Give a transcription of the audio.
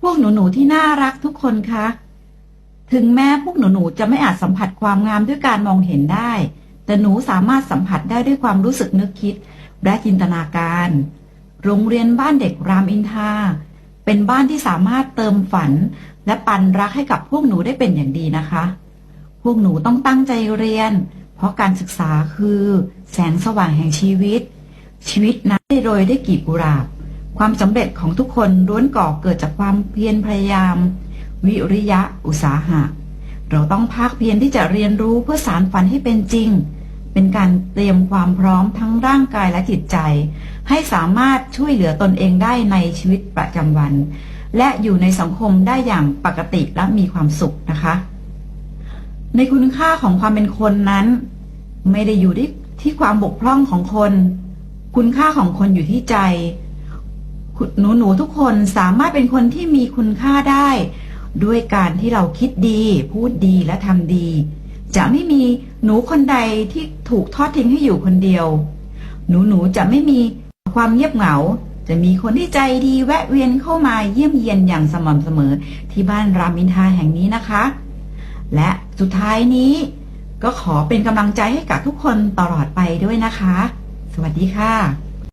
พวกหนูๆที่น่ารักทุกคนคะ ถึงแม้พวกหนูๆจะไม่อาจสัมผัสความงามด้วยการมองเห็นได้ แต่หนูสามารถสัมผัสได้ด้วยความรู้สึกนึกคิด และจินตนาการ โรงเรียนบ้านเด็กรามอินทาเป็นบ้านที่สามารถเติมฝัน และปันรักให้กับพวกหนูได้เป็นอย่างดีนะคะ พวกหนูต้องตั้งใจเรียน เพราะการศึกษาคือ แสงสว่างแห่งชีวิต ชีวิตนั้นได้โรยได้กีบกุหลาบ ความสำเร็จของทุกคนล้วนก่อเกิดจากความเพียรพยายาม วิริยะ อุตสาหะ เราต้องภาคเพียรที่จะเรียนรู้เพื่อสารฝันให้เป็นจริง เป็นการเตรียมความพร้อมทั้งร่างกายและจิตใจ ให้สามารถช่วยเหลือตนเองได้ในชีวิตประจำวัน และอยู่ในสังคมได้อย่างปกติและมีความสุขนะคะ ในคุณค่าของความเป็นคนนั้น ไม่ได้อยู่ที่ที่ความบกพร่องของคน คุณค่าของคนอยู่ที่ใจ หนูหนูๆทุกคนสามารถเป็นคนที่มีคุณค่าได้ ด้วยการที่เราคิดดี พูดดีและทำดี จะไม่มีหนูคนใดที่ถูกทอดทิ้งให้อยู่คนเดียว หนูหนูๆจะไม่มีความเงียบเหงา จะมีคนที่ใจดีแวะเวียนเข้ามาเยี่ยมเยียนอย่างสม่ำเสมอที่บ้านรามินทาแห่งนี้นะคะ และสุดท้ายนี้ก็ขอเป็นกำลังใจให้กับทุกคนตลอดไปด้วยนะคะ สวัสดีค่ะ